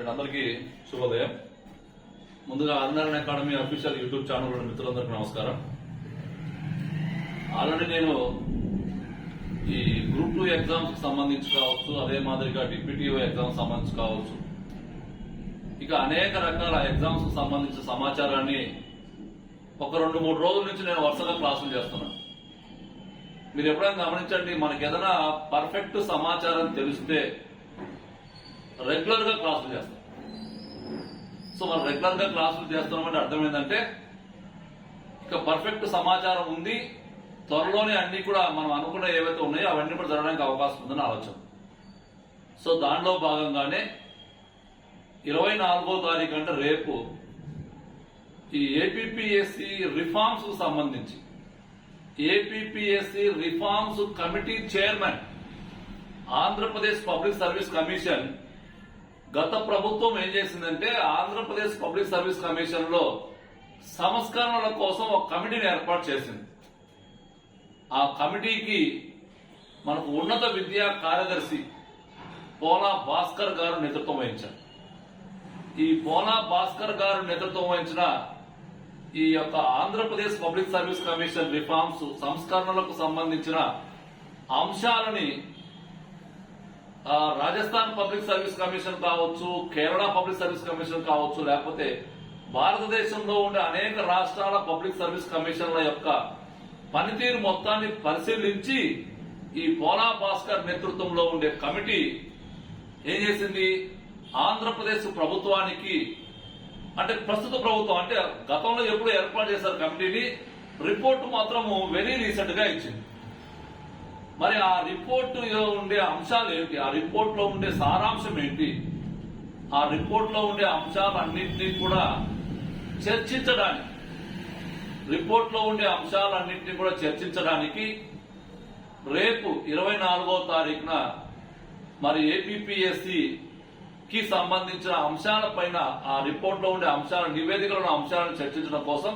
And అందరికీ శుభోదయం. ముందుగా Andhran academy official YouTube channel మిత్రులందరికీ నమస్కారం. ఆల్రెడీ నేను ఈ గ్రూప్ టూ ఎగ్జామ్స్కి సంబంధించి కావచ్చు అదే మాదిరిగా డిప్యూటీఓ ఎగ్జామ్స్ సంబంధించి కావచ్చు ఇక అనేక రకాల ఎగ్జామ్స్కు సంబంధించిన సమాచారాన్ని ఒక రెండు మూడు రోజుల నుంచి నేను వరుసగా క్లాసులు చేస్తున్నాను. మీరు ఎప్పుడైనా గమనించండి మనకి ఏదైనా పర్ఫెక్ట్ సమాచారం తెలిస్తే రెగ్యులర్గా క్లాసులు చేస్తాం. సో మనం రెగ్యులర్గా క్లాసులు చేస్తున్నామంటే అర్థం ఏంటంటే ఇక పర్ఫెక్ట్ సమాచారం ఉంది. త్వరలోనే అన్ని కూడా మనం అనుకున్న ఏవైతే ఉన్నాయో అవన్నీ కూడా జరగడానికి అవకాశం ఉందని ఆలోచన. సో దానిలో భాగంగానే ఇరవై నాలుగో తారీఖు అంటే రేపు ఈ ఏపీఎస్సి రిఫార్మ్స్కు సంబంధించి APSC reforms committee chairman Andhra Pradesh public service commission గత ప్రభుత్వం ఏం చేసిందంటే ఆంధ్రప్రదేశ్ పబ్లిక్ సర్వీస్ కమిషన్లో సంస్కరణల కోసం ఒక కమిటీని ఏర్పాటు చేసింది. ఆ కమిటీకి మనకు ఉన్నత విద్యా కార్యదర్శి పోలా భాస్కర్ గారు నేతృత్వం వహించారు. ఈ పోలా భాస్కర్ గారు నేతృత్వం వహించిన ఈ యొక్క Andhra Pradesh public service commission reforms సంస్కరణలకు సంబంధించిన అంశాలని రాజస్థాన్ పబ్లిక్ సర్వీస్ కమిషన్ కావచ్చు కేరళ పబ్లిక్ సర్వీస్ కమిషన్ కావచ్చు లేకపోతే భారతదేశంలో ఉండే అనేక రాష్ట్రాల పబ్లిక్ సర్వీస్ కమిషన్ల యొక్క పనితీరు మొత్తాన్ని పరిశీలించి ఈ పోలా భాస్కర్ నేతృత్వంలో ఉండే కమిటీ ఏం చేసింది? ఆంధ్రప్రదేశ్ ప్రభుత్వానికి అంటే ప్రస్తుత ప్రభుత్వం అంటే గతంలో ఎప్పుడు ఏర్పాటు చేశారు కమిటీని రిపోర్ట్ మాత్రము వెరీ రీసెంట్గా ఇచ్చింది. మరి ఆ రిపోర్ట్లో ఉండే అంశాలు ఏంటి ఆ రిపోర్ట్లో ఉండే సారాంశం ఏంటి? ఆ రిపోర్ట్లో ఉండే అంశాలన్నింటినీ కూడా చర్చించడానికి రిపోర్ట్లో ఉండే అంశాలన్నింటినీ కూడా చర్చించడానికి రేపు ఇరవై నాలుగో తారీఖున మరి ఏపీఎస్సి కి సంబంధించిన అంశాలపైన ఆ రిపోర్ట్లో ఉండే అంశాల నివేదికలను అంశాలను చర్చించడం కోసం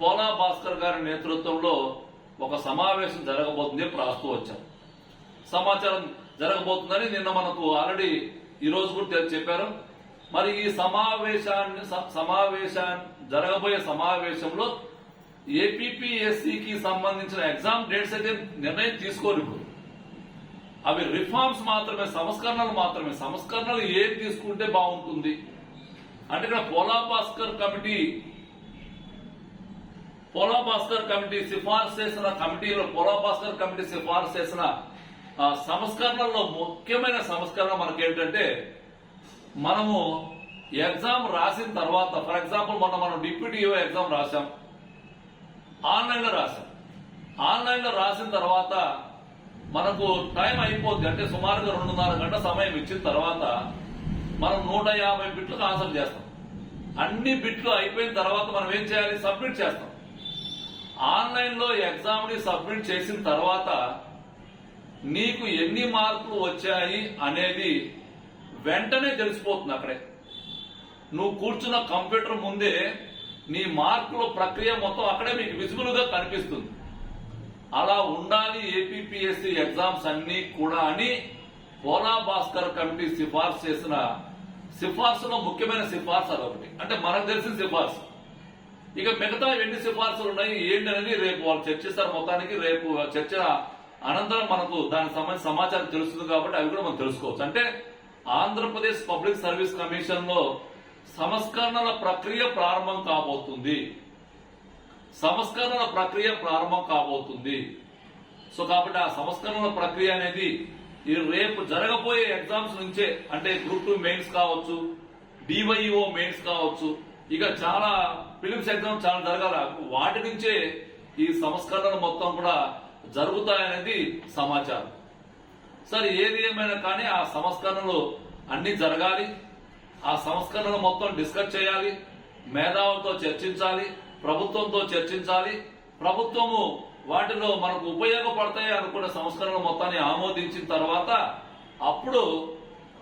పోలా భాస్కర్ గారి నేతృత్వంలో ఒక సమావేశం జరగబోతుంది రాస్తూ వచ్చారు. సమాచారం జరగబోతుందని నిన్న మనకు ఆల్రెడీ ఈ రోజు కూడా చెప్పారు. మరి ఈ సమావేశాన్ని స- సమావేశాన్ని జరగబోయే సమావేశంలో ఏపీపీఎస్సికి సంబంధించిన ఎగ్జామ్ డేట్స్ అయితే నిర్ణయం తీసుకోరు ఇప్పుడు. అవి రిఫార్మ్స్ మాత్రమే సంస్కరణలు మాత్రమే. సంస్కరణలు ఏం తీసుకుంటే బాగుంటుంది? అంటే ఇక్కడ పోలా భాస్కర్ కమిటీ పోలాభాస్కర్ కమిటీ సిఫార్సు చేసిన కమిటీలో పోలాభాస్కర్ కమిటీ సిఫార్సు చేసిన ఆ, సంస్కరణల్లో ముఖ్యమైన సంస్కరణ మనకేంటంటే మనము ఎగ్జామ్ రాసిన తర్వాత ఫర్ ఎగ్జాంపుల్ మొన్న మనం డిప్యూటీఓ ఎగ్జామ్ రాసాం ఆన్లైన్లో రాసాం ఆన్లైన్లో రాసిన తర్వాత మనకు టైం అయిపోద్ది అంటే సుమారుగా రెండున్నర గంట సమయం ఇచ్చిన తర్వాత మనం నూట యాభై బిట్లకు ఆన్సర్ చేస్తాం. అన్ని బిట్లు అయిపోయిన తర్వాత మనం ఏం చేయాలి? సబ్మిట్ చేస్తాం. ఆన్లైన్లో ఎగ్జామ్ని సబ్మిట్ చేసిన తర్వాత నీకు ఎన్ని మార్కులు వచ్చాయి అనేది వెంటనే తెలిసిపోతుంది అక్కడే. నువ్వు కూర్చున్న కంప్యూటర్ ముందే నీ మార్కుల ప్రక్రియ మొత్తం అక్కడే మీకు విజిబుల్గా కనిపిస్తుంది. అలా ఉండాలి ఏపీపీఎస్సీ ఎగ్జామ్స్ అన్ని కూడా అని పోలా భాస్కర్ కమిటీ సిఫార్సు చేసిన సిఫార్సులో ముఖ్యమైన సిఫార్సు అదొకటి. అంటే మనకు తెలిసిన సిఫార్సు. ఇక మిగతా ఎన్ని సిఫార్సులు ఉన్నాయి ఏంటి అనేది రేపు వాళ్ళు చర్చిస్తారు మొత్తానికి రేపు చర్చ అనంతరం మనకు దానికి సంబంధించిన సమాచారం తెలుస్తుంది కాబట్టి అవి కూడా మనం తెలుసుకోవచ్చు. అంటే ఆంధ్రప్రదేశ్ పబ్లిక్ సర్వీస్ కమిషన్లో సంస్కరణల ప్రక్రియ ప్రారంభం కాబోతుంది. సంస్కరణల ప్రక్రియ ప్రారంభం కాబోతుంది. సో కాబట్టి ఆ సంస్కరణల ప్రక్రియ అనేది ఈ రేపు జరగబోయే ఎగ్జామ్స్ నుంచే అంటే గ్రూప్ టూ మెయిన్స్ కావచ్చు డివైఓ మెయిన్స్ కావచ్చు ఇక చాలా ఫిలిమ్స్ ఎగ్జామ్ చాలా జరగాల. వాటి నుంచే ఈ సంస్కరణలు మొత్తం కూడా జరుగుతాయనేది సమాచారం. సరే ఏది ఏమైనా కానీ ఆ సంస్కరణలు అన్ని జరగాలి. ఆ సంస్కరణలు మొత్తం డిస్కస్ చేయాలి. మేధావులతో చర్చించాలి. ప్రభుత్వంతో చర్చించాలి. ప్రభుత్వము వాటిలో మనకు ఉపయోగపడతాయి అనుకున్న సంస్కరణలు మొత్తాన్ని ఆమోదించిన తర్వాత అప్పుడు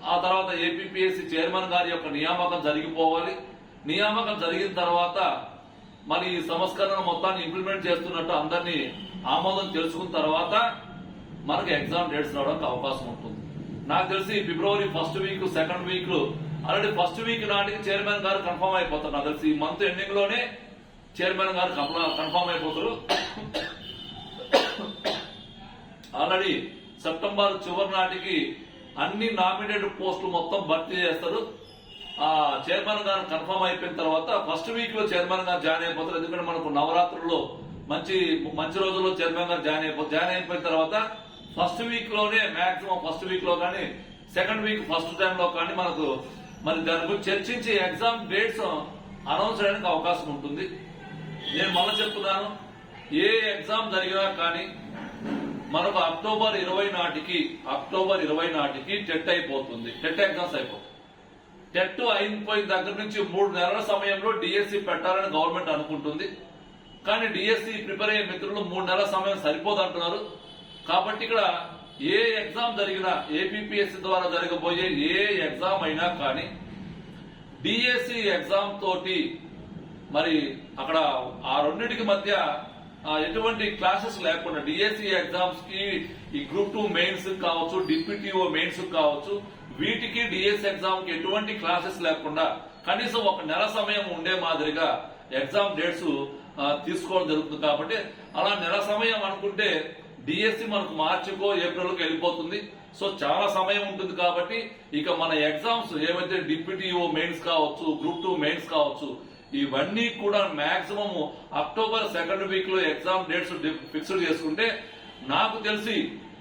ఆ తర్వాత ఏపీపీఎస్సీ చైర్మన్ గారి యొక్క నియామకం జరిగిపోవాలి. నియామకం జరిగిన తర్వాత మరి ఈ సంస్కరణ మొత్తాన్ని ఇంప్లిమెంట్ చేస్తున్నట్టు అందరినీ ఆమోదం తెలుసుకున్న తర్వాత మనకు ఎగ్జామ్ డేట్స్ రావడానికి అవకాశం ఉంటుంది. నాకు తెలిసి February first week second week already first week నాటికి చైర్మన్ గారు కన్ఫర్మ్ అయిపోతారు. నాకు తెలిసి ఈ మంత్ ఎండింగ్లోనే చైర్మన్ గారు కన్ఫర్మ్ అయిపోతారు. ఆల్రెడీ సెప్టెంబర్ చివరి నాటికి అన్ని నామినేటెడ్ పోస్టులు మొత్తం భర్తీ చేస్తారు. ఆ చైర్మన్ గారు కన్ఫర్మ్ అయిపోయిన తర్వాత ఫస్ట్ వీక్లో చైర్మన్ గారు జాయిన్ అయిపోతారు. ఎందుకంటే మనకు నవరాత్రుల్లో మంచి మంచి రోజుల్లో చైర్మన్ గారు జాయిన్ అయిపోతారు జాయిన్ అయిపోయిన తర్వాత ఫస్ట్ వీక్లోనే మాక్సిమం ఫస్ట్ వీక్లో కానీ సెకండ్ వీక్ ఫస్ట్ టైం లో కానీ మనకు మరి దాని గురించి చర్చించి ఎగ్జామ్ డేట్స్ అనౌన్స్ చేయడానికి అవకాశం ఉంటుంది. నేను మళ్ళీ చెప్తున్నాను ఏ ఎగ్జామ్ జరిగినా కానీ మనకు అక్టోబర్ ఇరవై నాటికి అక్టోబర్ ఇరవై నాటికి టెట్ అయిపోతుంది. టెట్ ఎగ్జామ్స్ అయిపోతుంది టెట్ అయిపోయిన దగ్గర నుంచి మూడు నెలల సమయంలో డిఎస్సి పెట్టాలని గవర్నమెంట్ అనుకుంటుంది. కానీ డిఎస్సి ప్రిపేర్ అయ్యే మిత్రులు మూడు నెలల సమయం సరిపోదు అంటున్నారు కాబట్టి ఇక్కడ ఏ ఎగ్జామ్ జరిగినా ఏపీపీఎస్సీ ద్వారా జరగబోయే ఏ ఎగ్జామ్ అయినా కానీ డిఎస్సి ఎగ్జామ్ తోటి మరి అక్కడ ఆ రెండింటికి మధ్య ఎటువంటి క్లాసెస్ లేకుండా డిఎస్సి ఎగ్జామ్స్కి ఈ గ్రూప్ టూ మెయిన్స్ కావచ్చు డిప్యూటీఓ మెయిన్స్ కావచ్చు వీటికి డిఎస్సి ఎగ్జామ్కి ఎటువంటి క్లాసెస్ లేకుండా కనీసం ఒక నెల సమయం ఉండే మాదిరిగా ఎగ్జామ్ డేట్స్ తీసుకోవడం జరుగుతుంది కాబట్టి అలా నెల సమయం అనుకుంటే డిఎస్సి మనకు మార్చికో ఏప్రిల్కి వెళ్ళిపోతుంది. సో చాలా సమయం ఉంటుంది కాబట్టి ఇక మన ఎగ్జామ్స్ ఏమైతే డిప్యూటీఓ మెయిన్స్ కావచ్చు గ్రూప్ టూ మెయిన్స్ కావచ్చు ఇవన్నీ కూడా మాక్సిమం అక్టోబర్ సెకండ్ వీక్లో ఎగ్జామ్ డేట్స్ ఫిక్స్డ్ చేసుకుంటే నాకు తెలిసి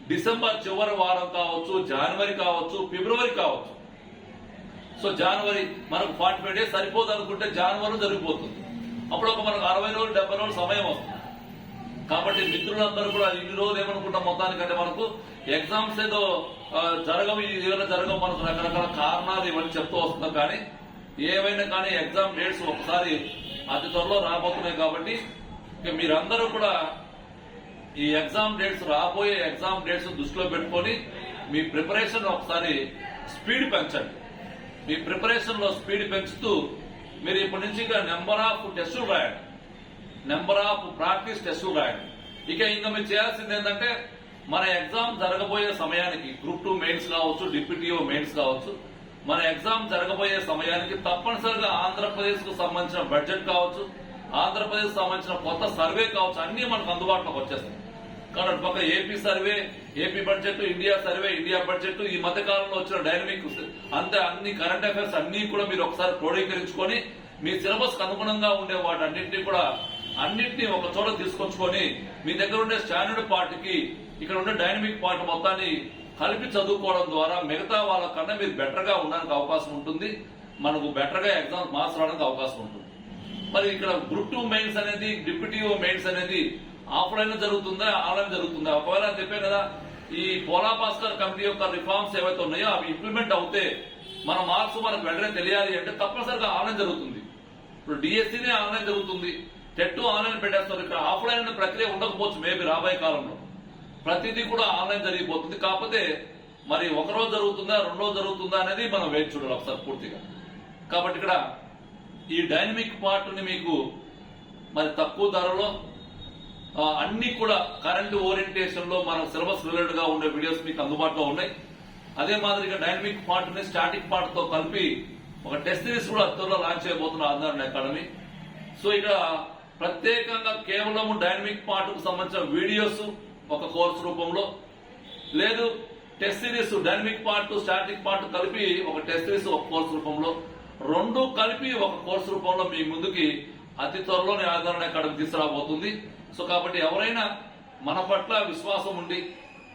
డిసెంబర్ చివరి వారం కావచ్చు జనవరి కావచ్చు ఫిబ్రవరి కావచ్చు. సో జనవరి మనకు ఫార్టీ ఫైవ్ డేస్ సరిపోదు అనుకుంటే జనవరి జరిగిపోతుంది. అప్పుడు ఒక మనకు అరవై రోజులు డెబ్బై రోజులు సమయం వస్తుంది. కాబట్టి మిత్రులందరూ కూడా ఇన్ని రోజులు ఏమనుకుంటాం మొత్తానికంటే మనకు ఎగ్జామ్స్ ఏదో జరగవు ఏదైనా జరగవు మనకు రకరకాల కారణాలు ఇవన్నీ చెప్తూ వస్తున్నాం. కానీ ఏవైనా కానీ ఎగ్జామ్ డేట్స్ ఒకసారి అతి త్వరలో రాబోతున్నాయి కాబట్టి మీరందరూ కూడా ఈ ఎగ్జామ్ డేట్స్ రాబోయే ఎగ్జామ్ డేట్స్ దృష్టిలో పెట్టుకొని మీ ప్రిపరేషన్ ఒకసారి స్పీడ్ పెంచండి. మీ ప్రిపరేషన్లో స్పీడ్ పెంచుతూ మీరు ఇప్పటి నుంచి ఇక నెంబర్ ఆఫ్ టెస్టులు రాయండి. నెంబర్ ఆఫ్ ప్రాక్టీస్ టెస్టులు రాయండి. ఇక ఇంకా మీరు చేయాల్సింది ఏంటంటే మన ఎగ్జామ్ జరగబోయే సమయానికి గ్రూప్ టూ మెయిన్స్ కావచ్చు డిప్యూటీఓ మెయిన్స్ కావచ్చు మన ఎగ్జామ్ జరగబోయే సమయానికి తప్పనిసరిగా ఆంధ్రప్రదేశ్కు సంబంధించిన బడ్జెట్ కావచ్చు ఆంధ్రప్రదేశ్ సంబంధించిన కొత్త సర్వే కావచ్చు అన్ని మనకు అందుబాటులోకి వచ్చేస్తాయి. కానీ పక్క AP survey AP budget India survey India budget ఈ మధ్య కాలంలో వచ్చిన డైనమిక్ అంతే అన్ని కరెంట్ అఫైర్స్ అన్ని కూడా మీరు ఒకసారి క్రోడీకరించుకొని మీ సిలబస్కు అనుగుణంగా ఉండే వాటి అన్నింటినీ కూడా అన్నింటినీ ఒక చోట తీసుకొచ్చుకొని మీ దగ్గర ఉండే స్టాండర్డ్ పార్ట్కి ఇక్కడ ఉండే డైనమిక్ పార్ట్ మొత్తాన్ని కలిపి చదువుకోవడం ద్వారా మిగతా వాళ్ళ కన్నా మీరు బెటర్గా ఉండడానికి అవకాశం ఉంటుంది. మనకు బెటర్గా ఎగ్జామ్స్ మార్క్స్ రావడానికి అవకాశం ఉంటుంది. మరి ఇక్కడ గ్రూప్ టూ మెయిన్స్ అనేది డిప్యూటీఓ మెయిన్స్ అనేది ఆఫ్లైన్ జరుగుతుందా ఆన్లైన్ జరుగుతుందా? ఒకవేళ అని చెప్పాను కదా ఈ పోలా భాస్కర్ కమిటీ యొక్క రిఫార్మ్స్ ఏవైతే ఉన్నాయో అవి ఇంప్లిమెంట్ అవుతే మన మార్క్స్ మనకు వెంటనే తెలియాలి అంటే తప్పనిసరిగా ఆన్లైన్ జరుగుతుంది. ఇప్పుడు డిఎస్సీనే ఆన్లైన్ జరుగుతుంది. టెట్ ఆన్లైన్ పెట్టేస్తారు. ఇక్కడ ఆఫ్లైన్ అనే ప్రక్రియ ఉండకపోవచ్చు మేబీ రాబోయే కాలంలో. ప్రతిదీ కూడా ఆన్లైన్ జరిగిపోతుంది. కాకపోతే మరి ఒక రోజు జరుగుతుందా రెండు రోజు జరుగుతుందా అనేది మనం వేచి చూడాలి ఒకసారి పూర్తిగా. కాబట్టి ఇక్కడ ఈ డైనమిక్ పార్ట్ని మీకు మరి తక్కువ ధరలో అన్ని కూడా కరెంట్ ఓరియంటేషన్లో మన సిలబస్ రిలేటెడ్గా ఉండే వీడియోస్ మీకు అందుబాటులో ఉన్నాయి. అదే మాదిరిగా డైనమిక్ పార్ట్ని స్టాటిక్ పార్ట్తో కలిపి ఒక టెస్ట్ సిరీస్ కూడా త్వరలో లాంచ్ చేయబోతున్న ఆధారణ అకాడమీ. సో ఇక ప్రత్యేకంగా కేవలం డైనమిక్ పార్ట్కు సంబంధించిన వీడియోస్ ఒక కోర్సు రూపంలో లేదు test series dynamic part static part కలిపి ఒక టెస్ట్ సిరీస్ ఒక కోర్సు రూపంలో రెండు కలిపి ఒక కోర్సు రూపంలో మీ ముందుకి అతి త్వరలోనే ఆదరణ అకాడమీ తీసుకురాబోతుంది. సో కాబట్టి ఎవరైనా మన పట్ల విశ్వాసం ఉండి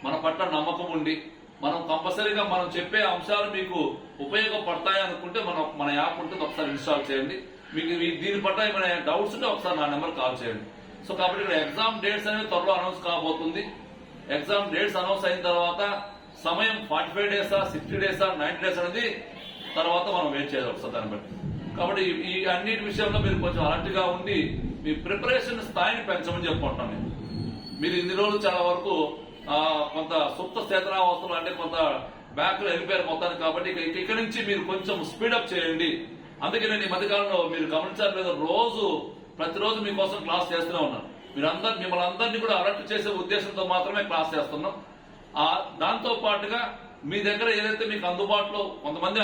మన పట్ల నమ్మకం ఉండి మనం కంపల్సరీగా మనం చెప్పే అంశాలు మీకు ఉపయోగపడతాయి అనుకుంటే మనం మన యాప్ ఉంటుంది ఒకసారి ఇన్స్టాల్ చేయండి. మీకు దీని పట్ల ఏమైనా డౌట్స్ ఉంటే ఒకసారి నా నెంబర్ కాల్ చేయండి. సో కాబట్టి ఇక్కడ ఎగ్జామ్ డేట్స్ అనేవి త్వరలో అనౌన్స్ కాబోతుంది. ఎగ్జామ్ డేట్స్ అనౌన్స్ అయిన తర్వాత సమయం ఫార్టీ ఫైవ్ డేసా సిక్స్టీ డేసా నైన్టీ డేస్ అనేది తర్వాత మనం వెయిట్ చేయాలి ఒకసారి దాన్ని బట్టి. కాబట్టి ఈ- ఈ అన్నిటి విషయంలో మీరు కొంచెం అలర్ట్గా ఉండి మీ ప్రిపరేషన్ స్థాయిని పెంచమని చెప్పుకుంటాను నేను మీరు ఇన్ని రోజులు చాలా వరకు కొంత సుప్త స్థితరావస్థలు అంటే కొంత బ్యాక్లో వెళ్ళిపోయారు మొత్తానికి కాబట్టి ఇక ఇక్కడి నుంచి మీరు కొంచెం స్పీడప్ చేయండి. అందుకే నేను ఈ మధ్యకాలంలో మీరు గమనించారు లేదా రోజు ప్రతిరోజు మీకోసం క్లాస్ చేస్తూనే ఉన్నాను. మీరు అందరు మిమ్మల్ని అందరినీ కూడా అలర్ట్ చేసే ఉద్దేశంతో మాత్రమే క్లాస్ చేస్తున్నాం. ఆ దాంతో పాటుగా మీ దగ్గర ఏదైతే మీకు అందుబాటులో కొంతమంది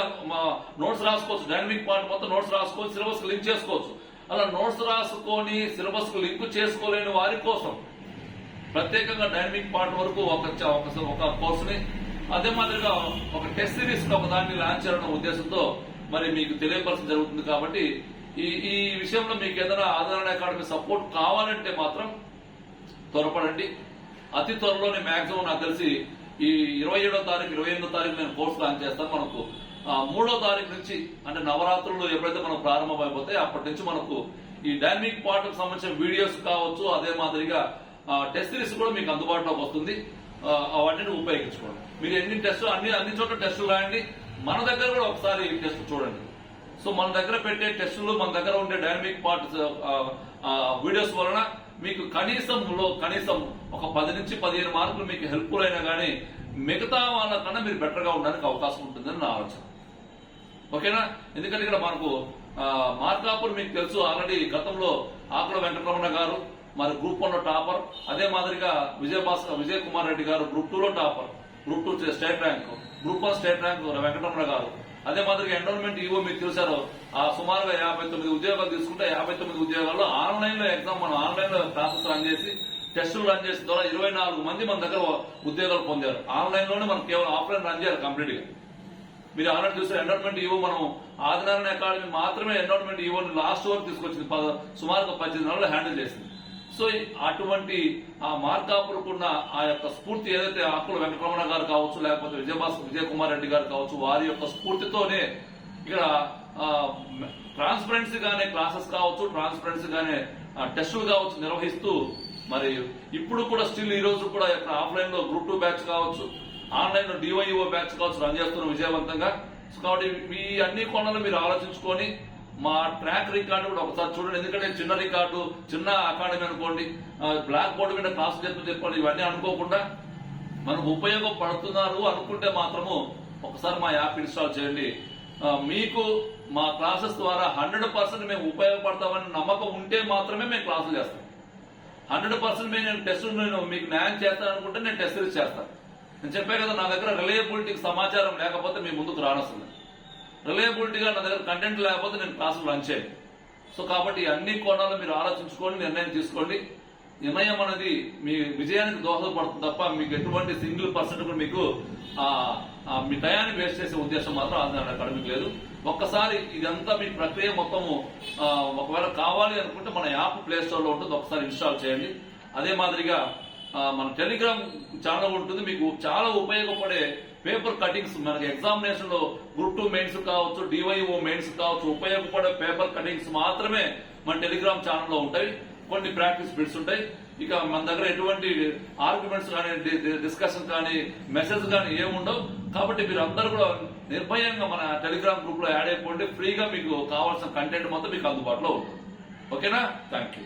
నోట్స్ రాసుకోవచ్చు డైనమిక్ పార్ట్ మొత్తం నోట్స్ రాసుకోవచ్చు సిలబస్ లింక్ చేసుకోవచ్చు. అలా నోట్స్ రాసుకొని సిలబస్కు లింక్ చేసుకోలేని వారి కోసం ప్రత్యేకంగా డైనమిక్ పార్ట్ వరకు ఒక చ- ఒక కోర్సుని అదే మాదిరిగా ఒక టెస్ట్ సిరీస్ ఒక దాన్ని లాంచ్ చేయడం ఉద్దేశంతో మరి మీకు తెలియపరచడం జరుగుతుంది కాబట్టి ఈ ఈ విషయంలో మీకు ఏదైనా ఆధారణ అకాడమీ సపోర్ట్ కావాలంటే మాత్రం త్వరపడండి. అతి త్వరలోనే మాక్సిమం నాకు తెలిసి ఈ ఇరవై ఏడో తారీఖు ఇరవై ఎనిమిదో తారీఖు నేను కోర్సు లాంచ్ చేస్తాను. మనకు మూడో తారీఖు నుంచి అంటే నవరాత్రులు ఎప్పుడైతే మనం ప్రారంభమైపోతే అప్పటి నుంచి మనకు ఈ డైనమిక్ పార్ట్కి సంబంధించిన వీడియోస్ కావచ్చు అదే మాదిరిగా టెస్ట్ సిరీస్ కూడా మీకు అందుబాటులోకి వస్తుంది. అవన్నీ ఉపయోగించుకోండి మీరు ఎన్ని టెస్ట్ అన్ని అన్ని చోట్ల టెస్టులు రాయండి. మన దగ్గర కూడా ఒకసారి టెస్ట్ చూడండి. సో మన దగ్గర పెట్టే టెస్టులు మన దగ్గర ఉండే డైనమిక్ పార్ట్ వీడియోస్ వలన మీకు కనీసంలో కనీసం ఒక పది నుంచి పదిహేను మార్కులు మీకు హెల్ప్ఫుల్ అయినా కానీ మిగతా వాళ్ళకన్నా మీరు బెటర్గా ఉండడానికి అవకాశం ఉంటుందని నా ఆలోచన. ఓకేనా? ఎందుకంటే ఇక్కడ మనకు మార్కాపూర్ మీకు తెలుసు ఆల్రెడీ గతంలో ఆకుల వెంకటరమణ గారు మరి గ్రూప్ వన్లో టాపర్ అదే మాదిరిగా విజయ భాస్కర్ విజయ్ కుమార్ రెడ్డి గారు గ్రూప్ టూ లో topper group two state rank group one state rank Venkataramana garu. అదే మాదిరిగా ఎండోన్మెంట్ ఈవో మీకు చూసారు ఆ సుమారుగా యాభై తొమ్మిది ఉద్యోగాలు తీసుకుంటే యాభై తొమ్మిది ఉద్యోగాల్లో ఆన్లైన్లో ఎగ్జామ్ మనం ఆన్లైన్లో క్లాసెస్ రన్ చేసి టెస్టులు రన్ చేసిన ద్వారా ఇరవై నాలుగు మంది మన దగ్గర ఉద్యోగాలు పొందారు. ఆన్లైన్లోనే మనం కేవలం ఆఫ్లైన్ రన్ చేయాలి కంప్లీట్గా మీరు ఆల్రెడీ చూస్తే ఎన్రోల్మెంట్ ఈవో మనం ఆదినారాయణ అకాడమీ మాత్రమే ఎన్రోల్మెంట్ ఈవోని లాస్ట్ వరకు తీసుకొచ్చింది. పద- సుమారుగా పద్దెనిమిది నెలలు హ్యాండిల్ చేసింది. సో అటువంటి ఆ మార్కాపురకున్న ఆ యొక్క స్ఫూర్తి ఏదైతే ఆకుల వెంకటరమణ గారు కావచ్చు లేకపోతే విజయభాస్కర్ విజయ కుమార్ రెడ్డి గారు కావచ్చు వారి యొక్క స్ఫూర్తితోనే ఇక్కడ ట్రాన్స్పరెన్సీ గానే క్లాసెస్ కావచ్చు ట్రాన్స్పరెన్సీ గానే టెస్టులు కావచ్చు నిర్వహిస్తూ మరి ఇప్పుడు కూడా స్టిల్ ఈ రోజు కూడా ఆఫ్లైన్లో గ్రూప్ టూ బ్యాచ్ కావచ్చు ఆన్లైన్లో డివైఓ బ్యాచ్ కాల్స్ రన్ చేస్తున్న విజయవంతంగా. సో కాబట్టి మీ అన్ని కోణాలు మీరు ఆలోచించుకొని మా ట్రాక్ రికార్డు కూడా ఒకసారి చూడండి. ఎందుకంటే చిన్న రికార్డు చిన్న అకాడమీ అనుకోండి బ్లాక్ బోర్డు మీద క్లాస్ చెప్తూ చెప్పండి ఇవన్నీ అనుకోకుండా మనకు ఉపయోగపడుతున్నారు అనుకుంటే మాత్రము ఒకసారి మా యాప్ ఇన్స్టాల్ చేయండి. మీకు మా క్లాసెస్ ద్వారా హండ్రెడ్ పర్సెంట్ మేము ఉపయోగపడతామని నమ్మకం ఉంటే మాత్రమే మేము క్లాసులు చేస్తాం. హండ్రెడ్ పర్సెంట్ నేను టెస్ట్ నేను మీకు న్యాయం చేస్తాను అనుకుంటే నేను టెస్ట్ చేస్తాను. నేను చెప్పే కదా నా దగ్గర రిలయబిలిటీకి సమాచారం లేకపోతే మీ ముందుకు రానొస్తుంది. రిలయబిలిటీగా నా దగ్గర కంటెంట్ లేకపోతే నేను క్లాసులు రన్ చేయను. సో కాబట్టి అన్ని కోణాలు మీరు ఆలోచించుకోండి నిర్ణయం తీసుకోండి. నిర్ణయం అనేది మీ విజయానికి దోహదపడుతుంది తప్ప మీకు ఎటువంటి సింగిల్ పర్సెంట్ కూడా మీకు మీ టయాన్ని వేస్ట్ చేసే ఉద్దేశం మాత్రం ఆంధ్ర అకాడమిక్ లేదు. ఒక్కసారి ఇదంతా మీ ప్రక్రియ మొత్తము ఒకవేళ కావాలి అనుకుంటే మన యాప్ ప్లే స్టోర్ ఉంటుంది ఒకసారి ఇన్స్టాల్ చేయండి. అదే మాదిరిగా మన టెలిగ్రామ్ ఛానల్ ఉంటుంది. మీకు చాలా ఉపయోగపడే పేపర్ కటింగ్స్ మనకి ఎగ్జామినేషన్లో గ్రూప్ టూ మెయిన్స్ కావచ్చు డివైఓ మెయిన్స్ కావచ్చు ఉపయోగపడే పేపర్ కటింగ్స్ మాత్రమే మన టెలిగ్రామ్ ఛానల్లో ఉంటాయి. కొన్ని ప్రాక్టీస్ బిట్స్ ఉంటాయి. ఇక మన దగ్గర ఎటువంటి ఆర్గ్యుమెంట్స్ కానీ డిస్కషన్ కానీ మెసేజ్ కానీ ఏముండవు కాబట్టి మీరు అందరూ కూడా నిర్భయంగా మన టెలిగ్రామ్ గ్రూప్లో యాడ్ అయిపోండి. ఫ్రీగా మీకు కావాల్సిన కంటెంట్ మొత్తం మీకు అందుబాటులో ఉంటుంది. ఓకేనా? Thank you